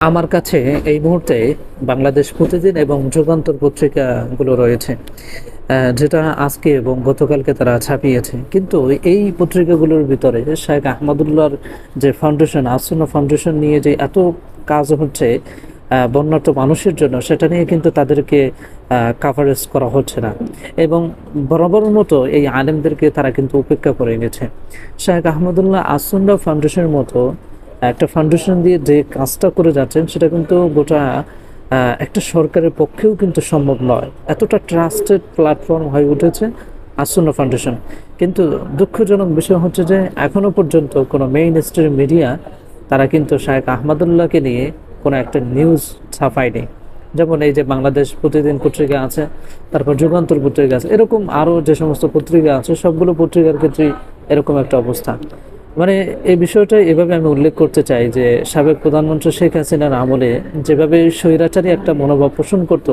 আমার কাছে এই মুহূর্তে বাংলাদেশ প্রতিদিন এবং যুগান্তর পত্রিকাগুলো রয়েছে যেটা আজকে এবং গতকালকে তারা ছাপিয়েছে। কিন্তু এই পত্রিকাগুলোর ভিতরে শেখ আহমদুল্লাহর যে ফাউন্ডেশন আসন্ন ফাউন্ডেশন নিয়ে যে এত কাজ হচ্ছে আহ, বন্যার্ত মানুষের জন্য সেটা নিয়ে কিন্তু তাদেরকে কাভারেজ করা হচ্ছে না। এবং বরাবর মতো এই আলেমদেরকে তারা কিন্তু উপেক্ষা করে গেছে। শেখ আহমদুল্লাহ আসন্ন ফাউন্ডেশনের মতো একটা ফাউন্ডেশন দিয়ে যে কাজটা করে যাচ্ছেন, সেটা কিন্তু গোটা একটা সরকারের পক্ষেও কিন্তু সম্ভব নয়। এতটা ট্রাস্টেড প্ল্যাটফর্ম হয়ে উঠেছে আসন্ন ফাউন্ডেশন কিন্তু দুঃখজনক বিষয় হচ্ছে যে, এখনও পর্যন্ত কোনো মেইন স্ট্রিম মিডিয়া তারা কিন্তু শায়েখ আহমদুল্লাহকে নিয়ে কোনো একটা নিউজ ছাপায়নি। যেমন এই যে বাংলাদেশ প্রতিদিন পত্রিকা আছে, তারপর যুগান্তর পত্রিকা আছে, এরকম আরও যে সমস্ত পত্রিকা আছে, সবগুলো পত্রিকার ক্ষেত্রেই এরকম একটা অবস্থা। মানে এই বিষয়টা এভাবে আমি উল্লেখ করতে চাই যে সাবেক প্রধানমন্ত্রী শেখ হাসিনার আমলে যেভাবে স্বৈরাচারী একটা মনোভাব পোষণ করত,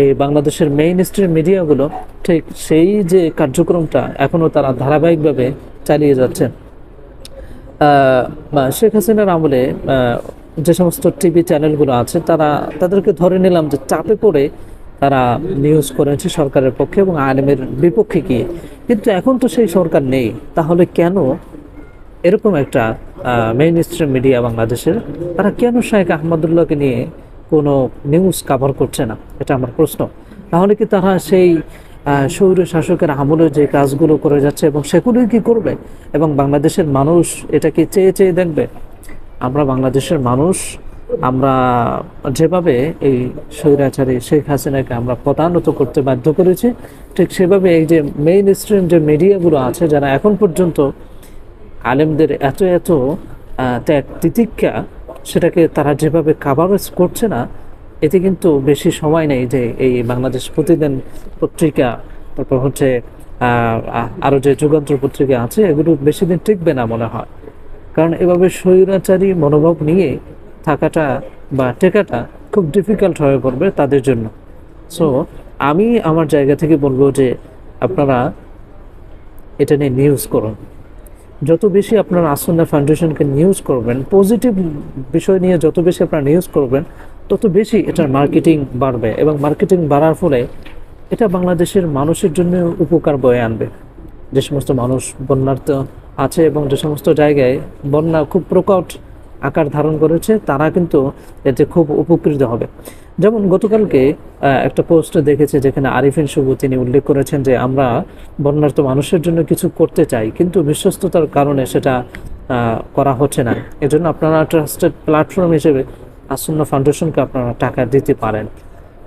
এই বাংলাদেশের মেইন স্ট্রিম মিডিয়াগুলো ঠিক সেই যে কার্যক্রমটা এখনও তারা ধারাবাহিকভাবে চালিয়ে যাচ্ছে। শেখ হাসিনার আমলে যে সমস্ত টিভি চ্যানেলগুলো আছে, তারা তাদেরকে ধরে নিলাম যে চাপে পড়ে তারা নিউজ করেছে সরকারের পক্ষে এবং আলেমের বিপক্ষে গিয়ে। কিন্তু এখন তো সেই সরকার নেই। তাহলে কেন এরকম একটা মেইন স্ট্রিম মিডিয়া বাংলাদেশের, তারা কেন শেখ আহমদুল্লাহকে নিয়ে কোনো নিউজ কাভার করছে না? এটা আমার প্রশ্ন। তাহলে কি তারা সেই স্বৈর শাসকের আমলে যে কাজগুলো করে যাচ্ছে এবং সেগুলোই কি করবে? এবং বাংলাদেশের মানুষ এটাকে চেয়ে চেয়ে দেখবে? আমরা বাংলাদেশের মানুষ, আমরা যেভাবে এই স্বৈরাচারী শেখ হাসিনাকে আমরা প্রধানত করতে বাধ্য করেছি, ঠিক সেভাবে এই যে মেইন স্ট্রিম যে মিডিয়াগুলো আছে, যারা এখন পর্যন্ত আলেমদের এত এত ত্যাগ তিতিক্ষা সেটাকে তারা যেভাবে কাভারেজ করছে না এতে কিন্তু বেশি সময় নেই যে এই বাংলাদেশ প্রতিদিন পত্রিকা তারপর হচ্ছে আহ, যে যুগান্তর পত্রিকা আছে এগুলো বেশি দিন টিকবে না মনে হয়। কারণ এভাবে স্বৈরাচারী মনোভাব নিয়ে থাকাটা বা টেকাটা খুব ডিফিকাল্ট হয়ে পড়বে তাদের জন্য। সো আমি আমার জায়গা থেকে বলব যে আপনারা এটা নিয়ে নিউজ করুন। যত বেশি আপনার আসন্না ফাউন্ডেশনকে নিউজ করবেন পজিটিভ বিষয় নিয়ে যত বেশি আপনারা নিউজ করবেন, তত বেশি এটার মার্কেটিং বাড়বে এবং মার্কেটিং বাড়ার ফলে এটা বাংলাদেশের মানুষের জন্য উপকার বয়ে আনবে। যে সমস্ত মানুষ বন্যার্থ আছে এবং যে সমস্ত জায়গায় বন্যা খুব প্রকট আকার ধারণ করেছে, তারা কিন্তু এতে খুব উপকৃত হবে। যেমন গতকালকে একটা পোস্ট দেখেছে যেখানে আরিফিন শুভ তিনি উল্লেখ করেছেন যে, আমরা বন্যার্থ মানুষের জন্য কিছু করতে চাই, কিন্তু বিশ্বস্ততার কারণে সেটা করা হচ্ছে না। এজন্য আপনারা ট্রাস্টেড প্ল্যাটফর্ম হিসেবে আসন্ন ফাউন্ডেশনকে আপনারা টাকা দিতে পারেন।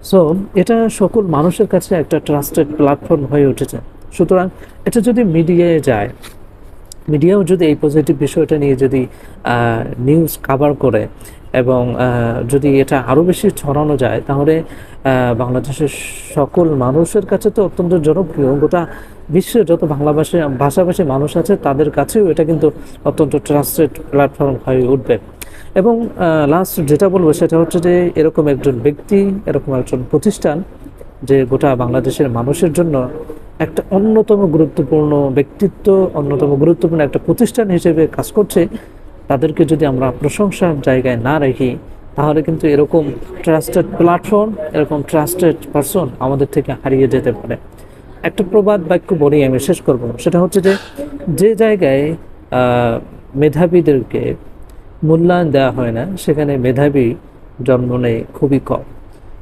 সো এটা সকল মানুষের কাছে একটা ট্রাস্টেড প্ল্যাটফর্ম হয়ে উঠেছে। সুতরাং, এটা যদি মিডিয়ায় যায় মিডিয়াও যদি এই পজিটিভ বিষয়টা নিয়ে যদি নিউজ কাভার করে এবং যদি এটা আরও বেশি ছড়ানো যায়, তাহলে বাংলাদেশের সকল মানুষের কাছে তো অত্যন্ত জনপ্রিয় গোটা বিশ্বের যত বাংলা ভাষা, ভাষাভাষী মানুষ আছে, তাদের কাছেও এটা কিন্তু অত্যন্ত ট্রান্সলেট প্ল্যাটফর্ম হয়ে উঠবে। এবং লাস্ট যেটা বলব সেটা হচ্ছে যে, এরকম একজন ব্যক্তি, এরকম একজন প্রতিষ্ঠান, যে গোটা বাংলাদেশের মানুষের জন্য একটা অন্যতম গুরুত্বপূর্ণ ব্যক্তিত্ব, অন্যতম গুরুত্বপূর্ণ একটা প্রতিষ্ঠান হিসেবে কাজ করছে, তাদেরকে যদি আমরা প্রশংসার জায়গায় না রাখি, তাহলে কিন্তু এরকম ট্রাস্টেড প্ল্যাটফর্ম এরকম ট্রাস্টেড পারসন আমাদের থেকে হারিয়ে যেতে পারে। একটা প্রবাদ বাক্য বলেই আমি, শেষ করব। সেটা হচ্ছে যে যে জায়গায় মেধাবীদেরকে মূল্যায়ন দেওয়া হয় না, সেখানে মেধাবী জন্ম নেয় খুবই কম।